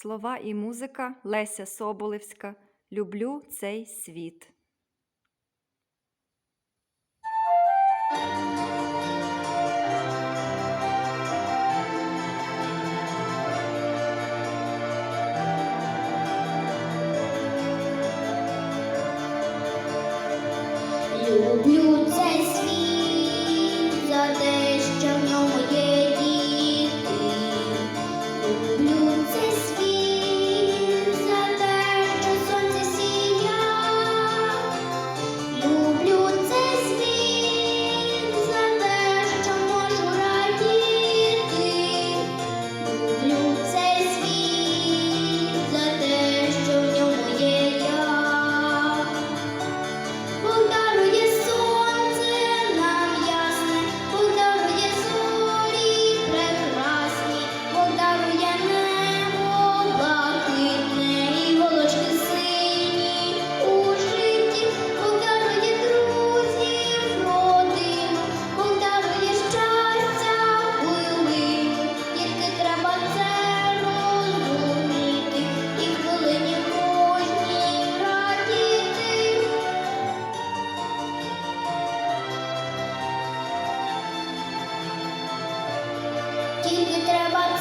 Слова і музика Леся Соболевська. Люблю цей світ. Тебе треба.